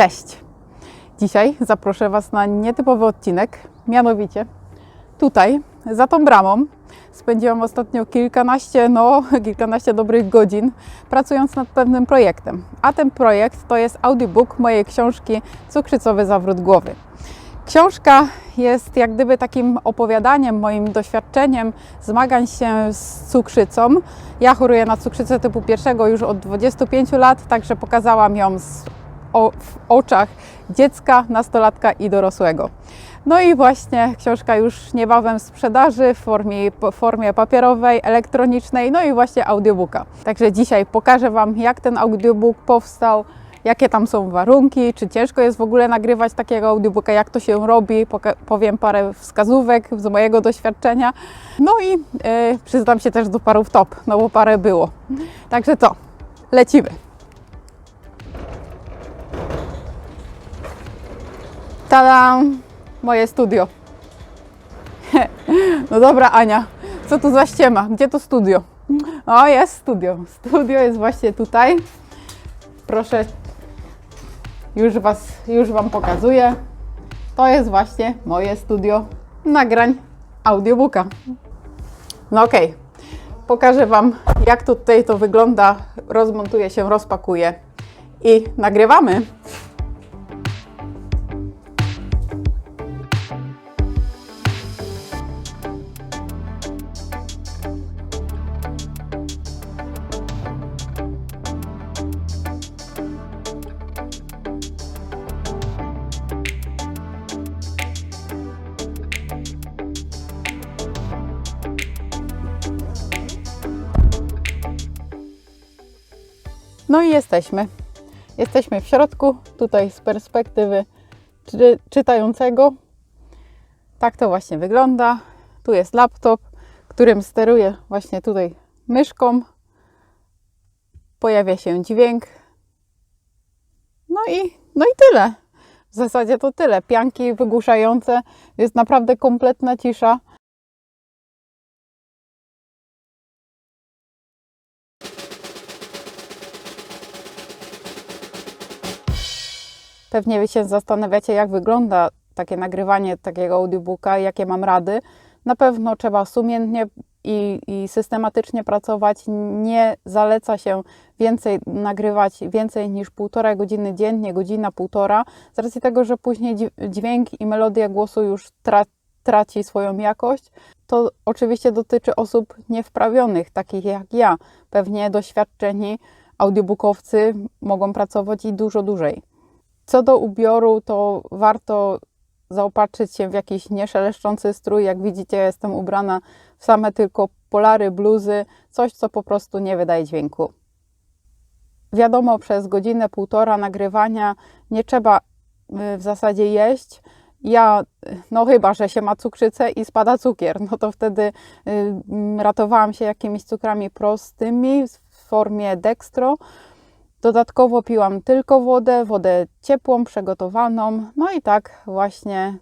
Cześć! Dzisiaj zaproszę Was na nietypowy odcinek, mianowicie tutaj, za tą bramą, spędziłam ostatnio kilkanaście, no kilkanaście dobrych godzin pracując nad pewnym projektem. A ten projekt to jest audiobook mojej książki Cukrzycowy zawrót głowy. Książka jest jak gdyby takim opowiadaniem, moim doświadczeniem zmagań się z cukrzycą. Ja choruję na cukrzycę typu pierwszego już od 25 lat, także pokazałam ją z, o, w oczach dziecka, nastolatka i dorosłego. No i właśnie książka już niebawem sprzedaży w formie, w formie papierowej, elektronicznej, no i właśnie audiobooka. Także dzisiaj pokażę Wam, jak ten audiobook powstał, jakie tam są warunki, czy ciężko jest w ogóle nagrywać takiego audiobooka, jak to się robi, Poka- powiem parę wskazówek z mojego doświadczenia. No i e, przyznam się też do paru top, no bo parę było. Także to, lecimy. Tada! Moje studio. No dobra, Ania, co tu za ściema? Gdzie to studio? O, jest studio. Studio jest właśnie tutaj. Proszę, już, was, już Wam pokazuję. To jest właśnie moje studio nagrań audiobooka. No okej, pokażę Wam, jak tutaj to wygląda. Rozmontuję się, rozpakuję i nagrywamy. No i jesteśmy. Jesteśmy w środku, tutaj z perspektywy czy, czytającego. Tak to właśnie wygląda. Tu jest laptop, którym steruję właśnie tutaj myszką. Pojawia się dźwięk. No i, no i tyle. W zasadzie to tyle. Pianki wygłuszające. Jest naprawdę kompletna cisza. Pewnie wy się zastanawiacie, jak wygląda takie nagrywanie takiego audiobooka, jakie mam rady. Na pewno trzeba sumiennie i, i systematycznie pracować. Nie zaleca się więcej nagrywać więcej niż półtorej godziny dziennie, godzina, półtora, z racji tego, że później dź- dźwięk i melodia głosu już tra- traci swoją jakość. To oczywiście dotyczy osób niewprawionych, takich jak ja. Pewnie doświadczeni audiobookowcy mogą pracować i dużo dłużej. Co do ubioru, to warto zaopatrzyć się w jakiś nieszeleszczący strój. Jak widzicie, jestem ubrana w same tylko polary, bluzy, coś, co po prostu nie wydaje dźwięku. Wiadomo, przez godzinę, półtora nagrywania nie trzeba y, w zasadzie jeść. Ja, no chyba, że się ma cukrzycę i spada cukier, no to wtedy y, ratowałam się jakimiś cukrami prostymi w formie dextro. Dodatkowo piłam tylko wodę, wodę ciepłą, przygotowaną. No i tak właśnie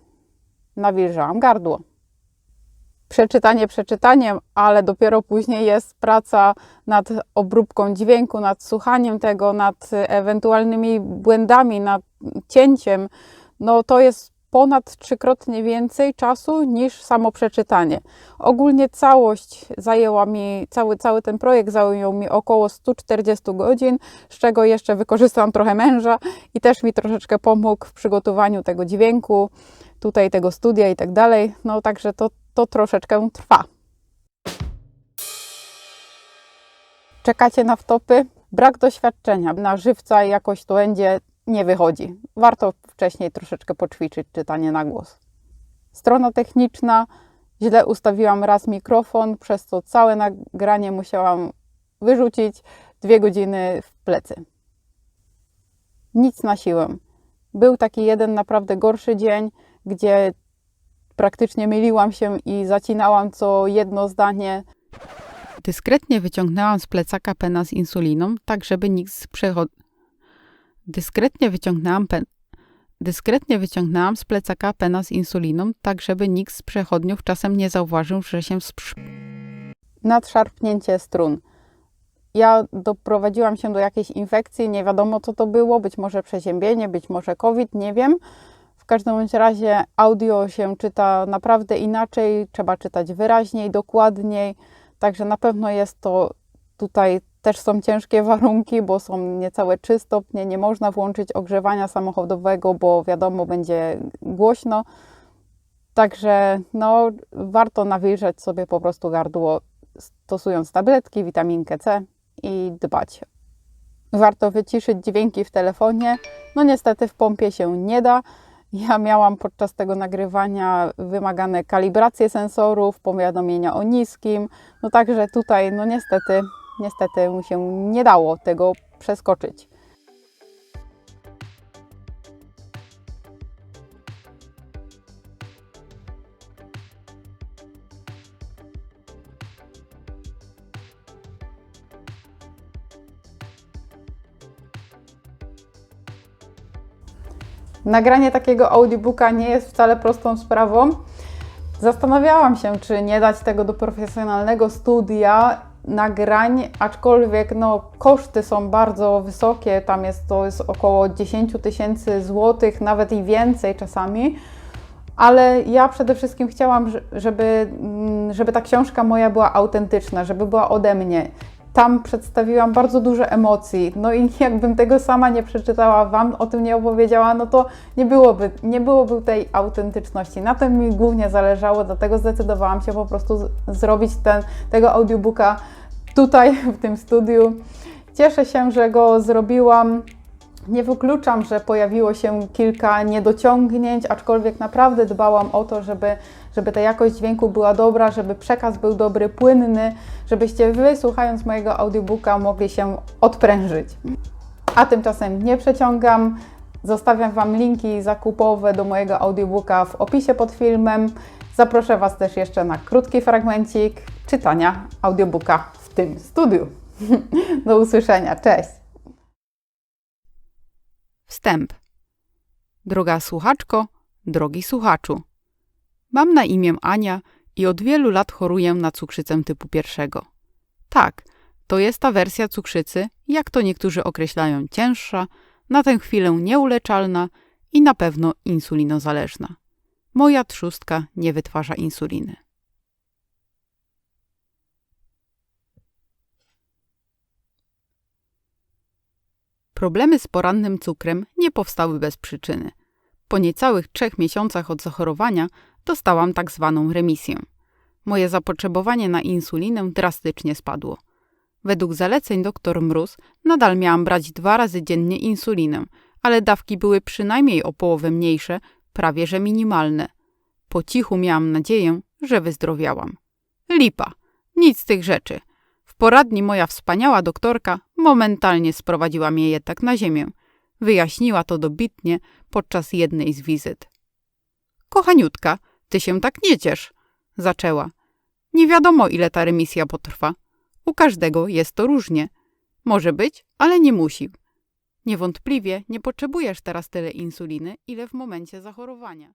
nawilżałam gardło. Przeczytanie przeczytaniem, ale dopiero później jest praca nad obróbką dźwięku, nad słuchaniem tego, nad ewentualnymi błędami, nad cięciem. No to jest ponad trzykrotnie więcej czasu niż samo przeczytanie. Ogólnie całość zajęła mi, cały, cały ten projekt zajął mi około 140 godzin, z czego jeszcze wykorzystałam trochę męża i też mi troszeczkę pomógł w przygotowaniu tego dźwięku, tutaj tego studia i tak dalej. No także to, to troszeczkę trwa. Czekacie na wtopy? Brak doświadczenia. Na żywca jakoś to będzie nie wychodzi. Warto wcześniej troszeczkę poćwiczyć czytanie na głos. Strona techniczna. Źle ustawiłam raz mikrofon, przez co całe nagranie musiałam wyrzucić dwie godziny w plecy. Nic na siłę. Był taki jeden naprawdę gorszy dzień, gdzie praktycznie myliłam się i zacinałam co jedno zdanie. Dyskretnie wyciągnęłam z plecaka pena z insuliną, tak żeby nikt z przechodniów Dyskretnie wyciągnęłam, pen... Dyskretnie wyciągnęłam z plecaka pena z insuliną, tak żeby nikt z przechodniów czasem nie zauważył, że się sprz... Nadszarpnięcie strun. ja doprowadziłam się do jakiejś infekcji, nie wiadomo co to było, być może przeziębienie, być może COVID, nie wiem. W każdym razie audio się czyta naprawdę inaczej, trzeba czytać wyraźniej, dokładniej, także na pewno jest to tutaj też są ciężkie warunki, bo są niecałe 3 stopnie, nie można włączyć ogrzewania samochodowego, bo wiadomo, będzie głośno. Także no, warto nawilżać sobie po prostu gardło, stosując tabletki, witaminkę C i dbać. Warto wyciszyć dźwięki w telefonie. No niestety w pompie się nie da. Ja miałam podczas tego nagrywania wymagane kalibracje sensorów, powiadomienia o niskim. No także tutaj no niestety, niestety mu się nie dało tego przeskoczyć. Nagranie takiego audiobooka nie jest wcale prostą sprawą. Zastanawiałam się, czy nie dać tego do profesjonalnego studia nagrań, aczkolwiek no, koszty są bardzo wysokie, tam jest to jest około 10 tysięcy złotych, nawet i więcej czasami. Ale ja przede wszystkim chciałam, żeby, mm, żeby ta książka moja była autentyczna, żeby była ode mnie tam przedstawiłam bardzo dużo emocji. No i jakbym tego sama nie przeczytała, Wam o tym nie opowiedziała, no to nie byłoby, nie byłoby tej autentyczności. Na tym mi głównie zależało, dlatego zdecydowałam się po prostu zrobić ten, tego audiobooka tutaj, w tym studiu. Cieszę się, że go zrobiłam. Nie wykluczam, że pojawiło się kilka niedociągnięć, aczkolwiek naprawdę dbałam o to, żeby, żeby ta jakość dźwięku była dobra, żeby przekaz był dobry, płynny, żebyście Wy, słuchając mojego audiobooka, mogli się odprężyć. A tymczasem nie przeciągam. Zostawiam Wam linki zakupowe do mojego audiobooka w opisie pod filmem. Zaproszę Was też jeszcze na krótki fragmencik czytania audiobooka tym studiu. Do usłyszenia. Cześć! Wstęp. Droga słuchaczko, drogi słuchaczu. Mam na imię Ania i od wielu lat choruję na cukrzycę typu pierwszego. Tak, to jest ta wersja cukrzycy, jak to niektórzy określają, cięższa, na tę chwilę nieuleczalna i na pewno insulinozależna. Moja trzustka nie wytwarza insuliny. Problemy z porannym cukrem nie powstały bez przyczyny. Po niecałych trzech miesiącach od zachorowania dostałam tak zwaną remisję. Moje zapotrzebowanie na insulinę drastycznie spadło. Według zaleceń dr Mróz nadal miałam brać dwa razy dziennie insulinę, ale dawki były przynajmniej o połowę mniejsze, prawie że minimalne. Po cichu miałam nadzieję, że wyzdrowiałam. Lipa. Nic z tych rzeczy. Poradni moja wspaniała doktorka momentalnie sprowadziła mnie jednak na ziemię. Wyjaśniła to dobitnie podczas jednej z wizyt. Kochaniutka, ty się tak nie ciesz, zaczęła. Nie wiadomo, ile ta remisja potrwa. U każdego jest to różnie. Może być, ale nie musi. Niewątpliwie nie potrzebujesz teraz tyle insuliny, ile w momencie zachorowania.